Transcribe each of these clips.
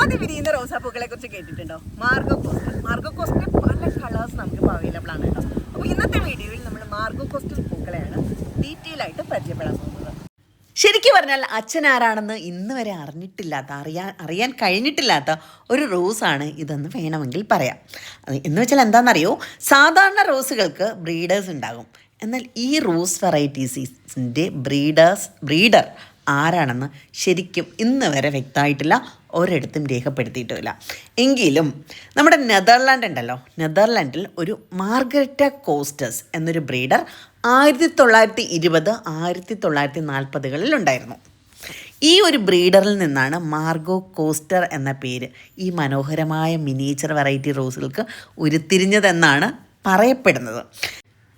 പാതി വിരിയുന്ന റോസാപ്പൂക്കളെ കുറിച്ച് കേട്ടിട്ടുണ്ടോ? മാർഗോ കോസ്റ്റൽ മാർഗോ കോസ്റ്റിന്റെ പല കളേഴ്സ് നമുക്ക് ഇപ്പോൾ അവൈലബിൾ ആണ് കേട്ടോ. അപ്പോൾ ഇന്നത്തെ വീഡിയോയിൽ നമ്മൾ മാർഗോ കോസ്റ്റൽ പൂക്കളെയാണ് ഡീറ്റെയിൽ ആയിട്ട് പരിചയപ്പെടാൻ പോകുന്നത്. ശരിക്കും പറഞ്ഞാൽ അച്ഛൻ ആരാണെന്ന് ഇന്ന് വരെ അറിഞ്ഞിട്ടില്ലാത്ത അറിയാൻ അറിയാൻ കഴിഞ്ഞിട്ടില്ലാത്ത ഒരു റോസാണ് ഇതെന്ന് വേണമെങ്കിൽ പറയാം. എന്ന് വെച്ചാൽ എന്താണെന്നറിയോ? സാധാരണ റോസുകൾക്ക് ബ്രീഡേഴ്സ് ഉണ്ടാകും. എന്നാൽ ഈ റോസ് വെറൈറ്റീസിന്റെ ബ്രീഡേഴ്സ് ബ്രീഡർ ആരാണെന്ന് ശരിക്കും ഇന്ന് വരെ വ്യക്തമായിട്ടില്ല. ഒരിടത്തും രേഖപ്പെടുത്തിയിട്ടുമില്ല. എങ്കിലും നമ്മുടെ നെതർലാൻഡ് ഉണ്ടല്ലോ. നെതർലാൻഡിൽ ഒരു മാർഗരറ്റ കോസ്റ്റസ് എന്നൊരു ബ്രീഡർ ആയിരത്തി തൊള്ളായിരത്തി ഇരുപത് ആയിരത്തി തൊള്ളായിരത്തി നാൽപ്പതുകളിൽ ഉണ്ടായിരുന്നു. ഈ ഒരു ബ്രീഡറിൽ നിന്നാണ് മാർഗോ കോസ്റ്റർ എന്ന പേര് ഈ മനോഹരമായ മിനിയേച്ചർ വെറൈറ്റി റോസുകൾക്ക് ഉരുത്തിരിഞ്ഞതെന്നാണ് പറയപ്പെടുന്നത്.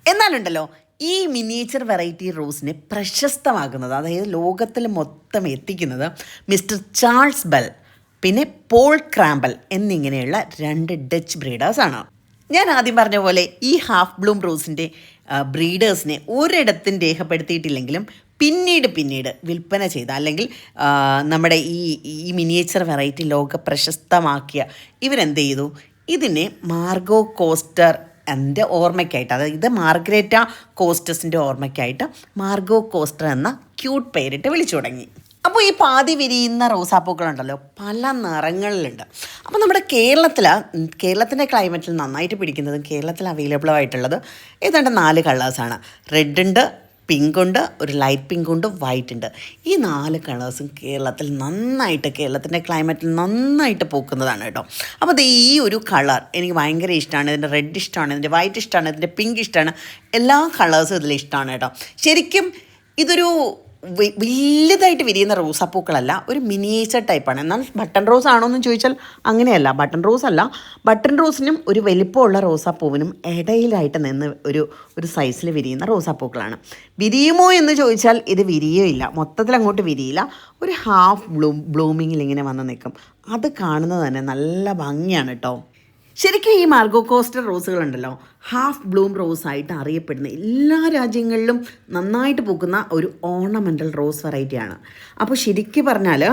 എന്നാലുണ്ടല്ലോ ഈ മിനിയേച്ചർ വെറൈറ്റി റോസിനെ പ്രശസ്തമാക്കുന്നത് അതായത് ലോകത്തിൽ മൊത്തം എത്തിക്കുന്നത് മിസ്റ്റർ ചാൾസ് ബെൽ പിന്നെ പോൾ ക്രാമ്പൽ എന്നിങ്ങനെയുള്ള രണ്ട് ഡച്ച് ബ്രീഡേഴ്സാണ് ഞാൻ ആദ്യം പറഞ്ഞ പോലെ ഈ ഹാഫ് ബ്ലൂം റോസിന്റെ ബ്രീഡേഴ്സിനെ ഒരിടത്തും രേഖപ്പെടുത്തിയിട്ടില്ലെങ്കിലും പിന്നീട് പിന്നീട് വിൽപ്പന ചെയ്ത അല്ലെങ്കിൽ നമ്മുടെ ഈ ഈ മിനിയേച്ചർ വെറൈറ്റി ലോക പ്രശസ്തമാക്കിയ ഇവരെന്ത് ചെയ്തു? ഇതിനെ മാർഗോ കോസ്റ്റർ എന്റെ ഓർമ്മയ്ക്കായിട്ട് അതായത് ഇത് മാർഗ്രേറ്റ കോസ്റ്റസിന്റെ ഓർമ്മയ്ക്കായിട്ട് മാർഗോ കോസ്റ്റർ എന്ന ക്യൂട്ട് പേരിട്ട് വിളിച്ചു തുടങ്ങി. അപ്പോൾ ഈ പാതി വിരിയുന്ന റോസാപ്പൂക്കളുണ്ടല്ലോ പല നിറങ്ങളിലുണ്ട്. അപ്പോൾ നമ്മുടെ കേരളത്തിൽ കേരളത്തിന്റെ ക്ലൈമറ്റിൽ നന്നായിട്ട് പിടിക്കുന്നതും കേരളത്തിൽ അവൈലബിൾ ആയിട്ടുള്ളത് ഏതാണ്ട് നാല് കളേഴ്സാണ് റെഡ് ഉണ്ട് പിങ്ക് ഉണ്ട് ഒരു ലൈറ്റ് പിങ്കുണ്ട് വൈറ്റ് ഉണ്ട്. ഈ നാല് കളേഴ്സും കേരളത്തിൽ നന്നായിട്ട് കേരളത്തിന്റെ ക്ലൈമറ്റിൽ നന്നായിട്ട് പൂക്കുന്നതാണ് കേട്ടോ. അപ്പോൾ ദേ ഈ ഒരു കളർ എനിക്ക് ഭയങ്കര ഇഷ്ടമാണ് ഇതിന്റെ റെഡ് ഇഷ്ടമാണ് ഇതിന്റെ വൈറ്റ് ഇഷ്ടമാണ് ഇതിന്റെ പിങ്ക് ഇഷ്ടമാണ് എല്ലാ കളേഴ്സും ഇതിൽ ഇഷ്ടമാണ് കേട്ടോ. ശരിക്കും ഇതൊരു വലുതായിട്ട് വിരിയുന്ന റോസാപ്പൂക്കളല്ല ഒരു മിനിയേച്ചർ ടൈപ്പാണ്. എന്നാൽ ബട്ടൺ റോസ് ആണോ എന്ന് ചോദിച്ചാൽ അങ്ങനെയല്ല. ബട്ടൺ റോസ് അല്ല. ബട്ടൺ റോസിനും ഒരു വലിപ്പമുള്ള റോസാപ്പൂവിനും ഇടയിലായിട്ട് നിന്ന് ഒരു ഒരു സൈസിൽ വിരിയുന്ന റോസാപ്പൂക്കളാണ്. വിരിയുമോ എന്ന് ചോദിച്ചാൽ ഇത് വിരിയുമില്ല മൊത്തത്തിൽ അങ്ങോട്ട് വിരിയില്ല. ഒരു ഹാഫ് ബ്ലൂ ബ്ലൂമിങ്ങിൽ ഇങ്ങനെ വന്ന് നിൽക്കും. അത് കാണുന്നത് തന്നെ നല്ല ഭംഗിയാണ് കേട്ടോ. ശരിക്കും ഈ മാർഗോ കോസ്റ്റർ റോസുകളുണ്ടല്ലോ ഹാഫ് ബ്ലൂം റോസ് ആയിട്ട് അറിയപ്പെടുന്ന എല്ലാ രാജ്യങ്ങളിലും നന്നായിട്ട് പൂക്കുന്ന ഒരു ഓർണമെന്റൽ റോസ് വെറൈറ്റിയാണ് അപ്പോൾ ശരിക്കും പറഞ്ഞാൽ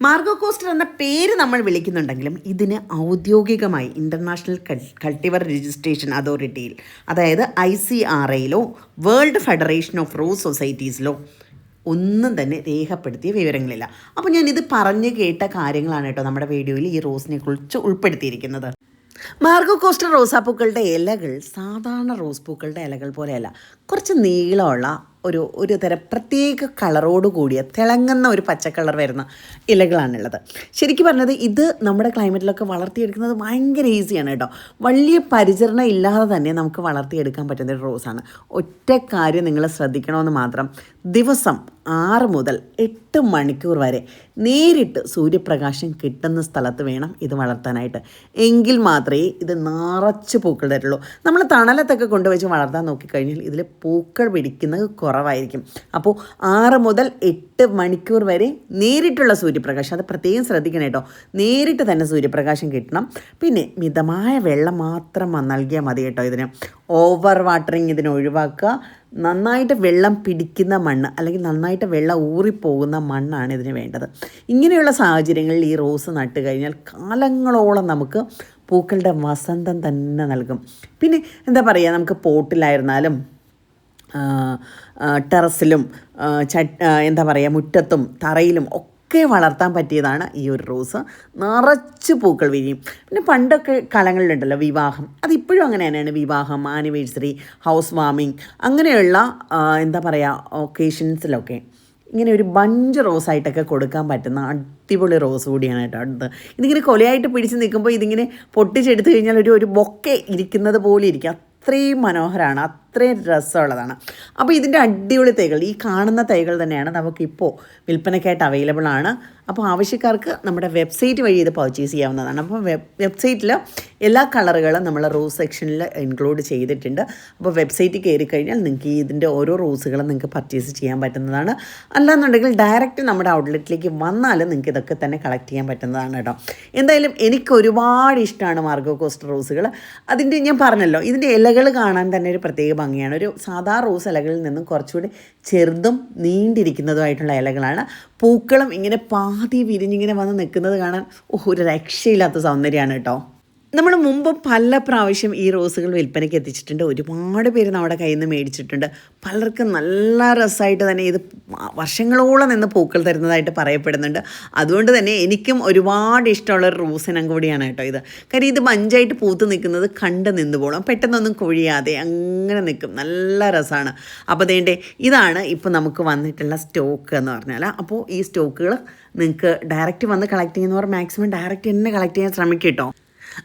മാർഗോ കോസ്റ്റർ എന്ന പേര് നമ്മൾ വിളിക്കുന്നുണ്ടെങ്കിലും ഇതിന് ഔദ്യോഗികമായി ഇന്റർനാഷണൽ കൾട്ടിവർ രജിസ്ട്രേഷൻ അതോറിറ്റിയിൽ അതായത് ഐ സി ആർ ഐയിലോ വേൾഡ് ഫെഡറേഷൻ ഓഫ് റോസ് സൊസൈറ്റീസിലോ ഒന്നും തന്നെ രേഖപ്പെടുത്തിയ വിവരങ്ങളില്ല. അപ്പോൾ ഞാൻ ഇത് പറഞ്ഞു കേട്ട കാര്യങ്ങളാണ് കേട്ടോ നമ്മുടെ വീഡിയോയിൽ ഈ റോസിനെ കുറിച്ച് ഉൾപ്പെടുത്തിയിരിക്കുന്നത്. മാർഗോ കോസ്റ്റർ റോസാപ്പൂക്കളുടെ ഇലകൾ സാധാരണ റോസ് പൂക്കളുടെ ഇലകൾ പോലെയല്ല. കുറച്ച് നീളമുള്ള ഒരു ഒരു തരം പ്രത്യേക കളറോട് കൂടിയ തിളങ്ങുന്ന ഒരു പച്ച കളർ വരുന്ന ഇലകളാണുള്ളത്. ശരിക്കും പറഞ്ഞത് ഇത് നമ്മുടെ ക്ലൈമറ്റിലൊക്കെ വളർത്തിയെടുക്കുന്നത് ഭയങ്കര ഈസിയാണ് കേട്ടോ. വലിയ പരിചരണം ഇല്ലാതെ തന്നെ നമുക്ക് വളർത്തിയെടുക്കാൻ പറ്റുന്ന ഒരു റോസാണ്. ഒറ്റ കാര്യം നിങ്ങൾ ശ്രദ്ധിക്കണമെന്ന് മാത്രം ദിവസം ആറ് മുതൽ എട്ട് മണിക്കൂർ വരെ നേരിട്ട് സൂര്യപ്രകാശം കിട്ടുന്ന സ്ഥലത്ത് വേണം ഇത് വളർത്താനായിട്ട്. എങ്കിൽ മാത്രമേ ഇത് നിറച്ച് പൂക്കൾ തരുള്ളൂ നമ്മൾ തണലത്തൊക്കെ കൊണ്ടുവച്ച് വളർത്താൻ നോക്കിക്കഴിഞ്ഞാൽ ഇതിൽ പൂക്കൾ പിടിക്കുന്നത് കുറവായിരിക്കും. അപ്പോൾ ആറ് മുതൽ എട്ട് മണിക്കൂർ വരെ നേരിട്ടുള്ള സൂര്യപ്രകാശം അത് പ്രത്യേകം ശ്രദ്ധിക്കണം കേട്ടോ. നേരിട്ട് തന്നെ സൂര്യപ്രകാശം കിട്ടണം. പിന്നെ മിതമായ വെള്ളം മാത്രം നൽകിയാൽ മതി കേട്ടോ ഇതിന്. ഓവർ വാട്ടറിങ് ഇതിനെ ഒഴിവാക്കുക. നന്നായിട്ട് വെള്ളം പിടിക്കുന്ന മണ്ണ് അല്ലെങ്കിൽ നന്നായിട്ട് വെള്ളം ഊറിപ്പോകുന്ന മണ്ണാണ് ഇതിന് വേണ്ടത്. ഇങ്ങനെയുള്ള സാഹചര്യങ്ങളിൽ ഈ റോസ് നട്ട് കഴിഞ്ഞാൽ കാലങ്ങളോളം നമുക്ക് പൂക്കളുടെ വസന്തം തന്നെ നൽകും. പിന്നെ എന്താ പറയുക നമുക്ക് പോട്ടിലായിരുന്നാലും ടെറസിലും എന്താ പറയുക മുറ്റത്തും തറയിലും ഒക്കെ വളർത്താൻ പറ്റിയതാണ് ഈ ഒരു റോസ്. നിറച്ച് പൂക്കൾ വിരിയും. പിന്നെ പണ്ടൊക്കെ കാലങ്ങളിലുണ്ടല്ലോ വിവാഹം. അതിപ്പോഴും അങ്ങനെ തന്നെയാണ്. വിവാഹം ആനിവേഴ്സറി ഹൗസ് വാമിങ് അങ്ങനെയുള്ള എന്താ പറയുക ഒക്കേഷൻസിലൊക്കെ ഇങ്ങനെ ഒരു ബഞ്ച് റോസായിട്ടൊക്കെ കൊടുക്കാൻ പറ്റുന്ന അടിപൊളി റോസ് കൂടിയാണ് കേട്ടോ അടുത്ത് ഇതിങ്ങനെ കൊലയായിട്ട് പിടിച്ച് നിൽക്കുമ്പോൾ ഇതിങ്ങനെ പൊട്ടിച്ചെടുത്ത് കഴിഞ്ഞാൽ ഒരു ഒരു ബൊക്കെ ഇരിക്കുന്നത് പോലെ ഇരിക്കും. അത്രയും മനോഹരമാണ് അത്രയും രസമുള്ളതാണ്. അപ്പോൾ ഇതിന്റെ അടിപൊളി തൈകൾ ഈ കാണുന്ന തൈകൾ തന്നെയാണ് നമുക്കിപ്പോൾ വിൽപ്പനയ്ക്കായിട്ട് അവൈലബിൾ ആണ്. അപ്പോൾ ആവശ്യക്കാർക്ക് നമ്മുടെ വെബ്സൈറ്റ് വഴി ഇത് പർച്ചേസ് ചെയ്യാവുന്നതാണ്. അപ്പോൾ വെബ് വെബ്സൈറ്റിൽ എല്ലാ കളറുകളും നമ്മൾ റോസ് സെക്ഷനിൽ ഇൻക്ലൂഡ് ചെയ്തിട്ടുണ്ട്. അപ്പോൾ വെബ്സൈറ്റിൽ കയറി കഴിഞ്ഞാൽ നിങ്ങൾക്ക് ഇതിന്റെ ഓരോ റോസുകളും നിങ്ങൾക്ക് പർച്ചേസ് ചെയ്യാൻ പറ്റുന്നതാണ്. അല്ലാന്നുണ്ടെങ്കിൽ ഡയറക്റ്റ് നമ്മുടെ ഔട്ട്ലെറ്റിലേക്ക് വന്നാലും നിങ്ങൾക്ക് ഇതൊക്കെ തന്നെ കളക്ട് ചെയ്യാൻ പറ്റുന്നതാണ് കേട്ടോ. എന്തായാലും എനിക്ക് ഒരുപാട് ഇഷ്ടമാണ് മാർഗോ കോസ്റ്റ് റോസുകൾ അതിന്റെ ഞാൻ പറഞ്ഞല്ലോ ഇതിന്റെ ഇലകൾ കാണാൻ തന്നെ ഒരു പ്രത്യേക ഭംഗിയാണ്. ഒരു സാധാ റോസ് ഇലകളിൽ നിന്നും കുറച്ചുകൂടി ചെറുതും നീണ്ടിരിക്കുന്നതുമായിട്ടുള്ള ഇലകളാണ്. പൂക്കളും ഇങ്ങനെ പാതി വിരിഞ്ഞിങ്ങനെ വന്ന് നിൽക്കുന്നത് കാണാൻ ഒരു രക്ഷയില്ലാത്ത സൗന്ദര്യമാണ് കേട്ടോ. നമ്മൾ മുമ്പ് പല പ്രാവശ്യം ഈ റോസുകൾ വിൽപ്പനയ്ക്ക് എത്തിച്ചിട്ടുണ്ട്. ഒരുപാട് പേര് നമ്മുടെ കയ്യിൽ നിന്ന് മേടിച്ചിട്ടുണ്ട്. പലർക്കും നല്ല രസമായിട്ട് തന്നെ ഇത് വർഷങ്ങളോളം നിന്ന് പൂക്കൾ തരുന്നതായിട്ട് പറയപ്പെടുന്നുണ്ട്. അതുകൊണ്ട് തന്നെ എനിക്കും ഒരുപാട് ഇഷ്ടമുള്ള ഒരു റോസിനം കൂടിയാണ് കേട്ടോ ഇത്. കാര്യം ഇത് മഞ്ചായിട്ട് പൂത്ത് നിൽക്കുന്നത് കണ്ട് നിന്ന് പോകണം പെട്ടെന്നൊന്നും കൊഴിയാതെ അങ്ങനെ നിൽക്കും. നല്ല രസമാണ്. അപ്പോൾ അതേണ്ടേ ഇതാണ് ഇപ്പോൾ നമുക്ക് വന്നിട്ടുള്ള സ്റ്റോക്ക് എന്ന് പറഞ്ഞാൽ. അപ്പോൾ ഈ സ്റ്റോക്കുകൾ നിങ്ങൾക്ക് ഡയറക്റ്റ് വന്ന് കളക്ട് ചെയ്യുന്നവർ മാക്സിമം ഡയറക്റ്റ് തന്നെ കളക്ട് ചെയ്യാൻ ശ്രമിക്കും കേട്ടോ.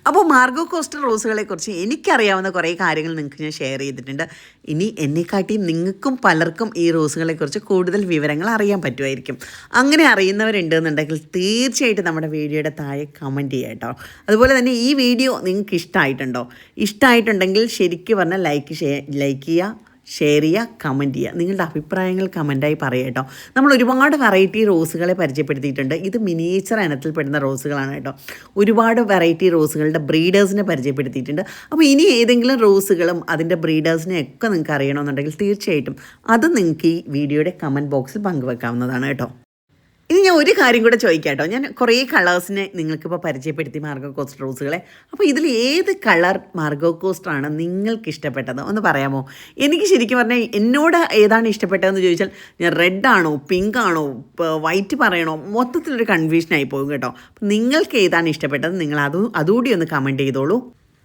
അപ്പോൾ മാർഗോ കോസ്റ്റൽ റോസുകളെ കുറിച്ച് എനിക്കറിയാവുന്ന കുറേ കാര്യങ്ങൾ നിങ്ങൾക്ക് ഞാൻ ഷെയർ ചെയ്തിട്ടുണ്ട്. ഇനി എന്നെക്കാട്ടി നിങ്ങൾക്കും പലർക്കും ഈ റോസുകളെ കുറിച്ച് കൂടുതൽ വിവരങ്ങൾ അറിയാൻ പറ്റുമായിരിക്കും. അങ്ങനെ അറിയുന്നവരുണ്ടെന്നുണ്ടെങ്കിൽ തീർച്ചയായിട്ടും നമ്മുടെ വീഡിയോയുടെ താഴെ കമന്റ് ചെയ്യുക കേട്ടോ. അതുപോലെ തന്നെ ഈ വീഡിയോ നിങ്ങൾക്ക് ഇഷ്ടമായിട്ടുണ്ടോ? ഇഷ്ടമായിട്ടുണ്ടെങ്കിൽ ശരിക്കും പറഞ്ഞാൽ ലൈക്ക് ലൈക്ക് ചെയ്യുക. ഷെയർ ചെയ്യുക കമന്റ് ചെയ്യുക. നിങ്ങളുടെ അഭിപ്രായങ്ങൾ കമന്റായി പറയുക കേട്ടോ. നമ്മൾ ഒരുപാട് വെറൈറ്റി റോസുകളെ പരിചയപ്പെടുത്തിയിട്ടുണ്ട്. ഇത് മിനിയേച്ചർ ഇനത്തിൽപ്പെടുന്ന റോസുകളാണ് കേട്ടോ. ഒരുപാട് വെറൈറ്റി റോസുകളുടെ ബ്രീഡേഴ്സിനെ പരിചയപ്പെടുത്തിയിട്ടുണ്ട്. അപ്പോൾ ഇനി ഏതെങ്കിലും റോസുകളും അതിന്റെ ബ്രീഡേഴ്സിനെ ഒക്കെ നിങ്ങൾക്ക് അറിയണമെന്നുണ്ടെങ്കിൽ തീർച്ചയായിട്ടും അത് നിങ്ങൾക്ക് ഈ വീഡിയോയുടെ കമന്റ് ബോക്സിൽ പങ്കുവെക്കാവുന്നതാണ് കേട്ടോ. ഇനി ഞാൻ ഒരു കാര്യം കൂടെ ചോദിക്കാം കേട്ടോ ഞാൻ കുറേ കളേഴ്സിനെ നിങ്ങൾക്കിപ്പോൾ പരിചയപ്പെടുത്തി മാർഗോ കോസ്റ്റ് റോസുകളെ. അപ്പോൾ ഇതിൽ ഏത് കളർ മാർഗോ കോസ്റ്റ് ആണ് നിങ്ങൾക്ക് ഇഷ്ടപ്പെട്ടത് ഒന്ന് പറയാമോ? എനിക്ക് ശരിക്കും പറഞ്ഞാൽ എന്നോട് ഏതാണ് ഇഷ്ടപ്പെട്ടതെന്ന് ചോദിച്ചാൽ ഞാൻ റെഡ് ആണോ പിങ്ക് ആണോ വൈറ്റ് പറയണോ മൊത്തത്തിലൊരു കൺഫ്യൂഷനായി പോകും കേട്ടോ. നിങ്ങൾക്ക് ഏതാണ് ഇഷ്ടപ്പെട്ടത്? നിങ്ങൾ അത് അതുകൂടി ഒന്ന് കമന്റ് ചെയ്തോളൂ.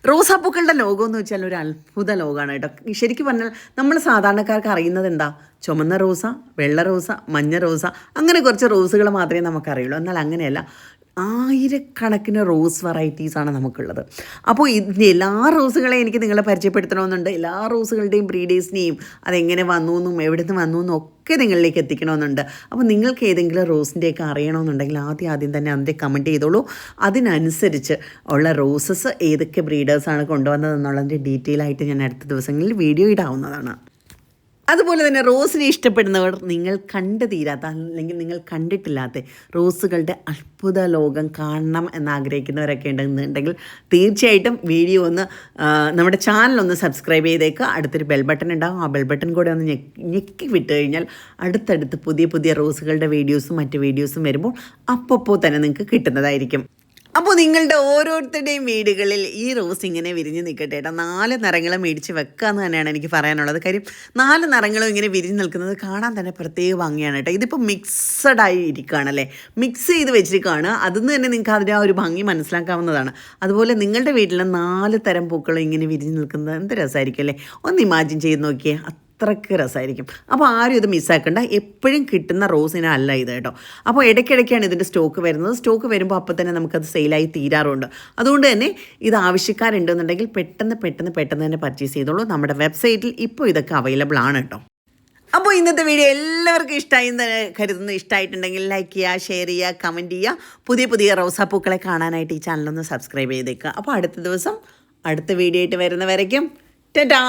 റോസാപ്പൂക്കളുടെ ലോകം എന്ന് വെച്ചാൽ ഒരു അത്ഭുത ലോകമാണ് കേട്ടോ. ശരിക്കും പറഞ്ഞാൽ നമ്മൾ സാധാരണക്കാർക്ക് അറിയുന്നത് എന്താ? ചുമന്ന റോസ വെള്ള റോസ മഞ്ഞ റോസ അങ്ങനെ കുറച്ച് റോസുകൾ മാത്രമേ നമുക്കറിയുള്ളൂ. എന്നാൽ അങ്ങനെയല്ല. ആയിരക്കണക്കിന് റോസ് വെറൈറ്റീസാണ് നമുക്കുള്ളത്. അപ്പോൾ ഇതിന്റെ എല്ലാ റോസുകളെയും എനിക്ക് നിങ്ങളെ പരിചയപ്പെടുത്തണമെന്നുണ്ട്. എല്ലാ റോസുകളുടെയും ബ്രീഡേഴ്സിനെയും അതെങ്ങനെ വന്നു എന്നും എവിടെ നിന്ന് വന്നു എന്നും ഒക്കെ നിങ്ങളിലേക്ക് എത്തിക്കണമെന്നുണ്ട്. അപ്പോൾ നിങ്ങൾക്ക് ഏതെങ്കിലും റോസിന്റെയൊക്കെ അറിയണമെന്നുണ്ടെങ്കിൽ ആദ്യം ആദ്യം തന്നെ അതിന്റെ കമന്റ് ചെയ്തോളൂ. അതിനനുസരിച്ച് ഉള്ള റോസസ് ഏതൊക്കെ ബ്രീഡേഴ്സാണ് കൊണ്ടുവന്നതെന്നുള്ളതിന്റെ ഡീറ്റെയിൽ ആയിട്ട് ഞാൻ അടുത്ത ദിവസങ്ങളിൽ വീഡിയോ ഇടാവുന്നതാണ്. അതുപോലെ തന്നെ റോസിനെ ഇഷ്ടപ്പെടുന്നവർ നിങ്ങൾ കണ്ടു തീരാത്ത അല്ലെങ്കിൽ നിങ്ങൾ കണ്ടിട്ടില്ലാത്ത റോസുകളുടെ അത്ഭുത ലോകം കാണണം എന്നാഗ്രഹിക്കുന്നവരൊക്കെ ഉണ്ടെന്നുണ്ടെങ്കിൽ തീർച്ചയായിട്ടും വീഡിയോ ഒന്ന് നമ്മുടെ ചാനൽ ഒന്ന് സബ്സ്ക്രൈബ് ചെയ്തേക്കുക. അടുത്തൊരു ബെൽ ബട്ടൺ ഉണ്ടാകും ആ ബെൽ ബട്ടൺ കൂടെ ഒന്ന് ഞെക്കി വിട്ട് കഴിഞ്ഞാൽ അടുത്തടുത്ത് പുതിയ പുതിയ റോസുകളുടെ വീഡിയോസും മറ്റ് വീഡിയോസും വരുമ്പോൾ അപ്പോൾ തന്നെ നിങ്ങൾക്ക് കിട്ടുന്നതായിരിക്കും. അപ്പോൾ നിങ്ങളുടെ ഓരോരുത്തരുടെയും വീടുകളിൽ ഈ റോസ് ഇങ്ങനെ വിരിഞ്ഞ് നിൽക്കട്ടെ കേട്ടോ നാല് നിറങ്ങളും മേടിച്ച് വെക്കുക എന്ന് തന്നെയാണ് എനിക്ക് പറയാനുള്ളത്. കാര്യം നാല് നിറങ്ങളും ഇങ്ങനെ വിരിഞ്ഞ് നിൽക്കുന്നത് കാണാൻ തന്നെ പ്രത്യേക ഭംഗിയാണ് കേട്ടോ ഇതിപ്പോൾ മിക്സഡ് ആയി ഇരിക്കുകയാണല്ലേ മിക്സ് ചെയ്ത് വെച്ചിരിക്കുകയാണ്. അതിൽ തന്നെ നിങ്ങൾക്ക് അതിന്റെ ആ ഒരു ഭംഗി മനസ്സിലാക്കാവുന്നതാണ്. അതുപോലെ നിങ്ങളുടെ വീട്ടിൽ നാല് തരം പൂക്കളും ഇങ്ങനെ വിരിഞ്ഞ് നിൽക്കുന്നത് എന്ത് രസമായിരിക്കും അല്ലേ? ഒന്ന് ഇമാജിൻ ചെയ്ത് നോക്കിയേ. അത്രയ്ക്ക് രസമായിരിക്കും അപ്പോൾ ആരും ഇത് മിസ്സാക്കണ്ട എപ്പോഴും കിട്ടുന്ന റോസിനെ അല്ല ഇത് കേട്ടോ. അപ്പോൾ ഇടയ്ക്കിടയ്ക്കാണ് ഇതിന്റെ സ്റ്റോക്ക് വരുന്നത്. സ്റ്റോക്ക് വരുമ്പോൾ അപ്പോൾ തന്നെ നമുക്കത് സെയിലായി തീരാറുണ്ട്. അതുകൊണ്ട് തന്നെ ഇത് ആവശ്യക്കാരുണ്ടെന്നുണ്ടെങ്കിൽ പെട്ടെന്ന് പെട്ടെന്ന് പെട്ടെന്ന് തന്നെ പർച്ചേസ് ചെയ്തോളൂ. നമ്മുടെ വെബ്സൈറ്റിൽ ഇപ്പോൾ ഇതൊക്കെ അവൈലബിൾ ആണ് കേട്ടോ. അപ്പോൾ ഇന്നത്തെ വീഡിയോ എല്ലാവർക്കും ഇഷ്ടമായി എന്ന് കരുതുന്നു. ഇഷ്ടമായിട്ടുണ്ടെങ്കിൽ ലൈക്ക് ചെയ്യുക ഷെയർ ചെയ്യുക കമന്റ് ചെയ്യുക. പുതിയ പുതിയ റോസാപ്പൂക്കളെ കാണാനായിട്ട് ഈ ചാനലൊന്ന് സബ്സ്ക്രൈബ് ചെയ്തേക്കുക. അപ്പോൾ അടുത്ത ദിവസം അടുത്ത വീഡിയോ ആയിട്ട് വരുന്നവരേക്കും. ടാ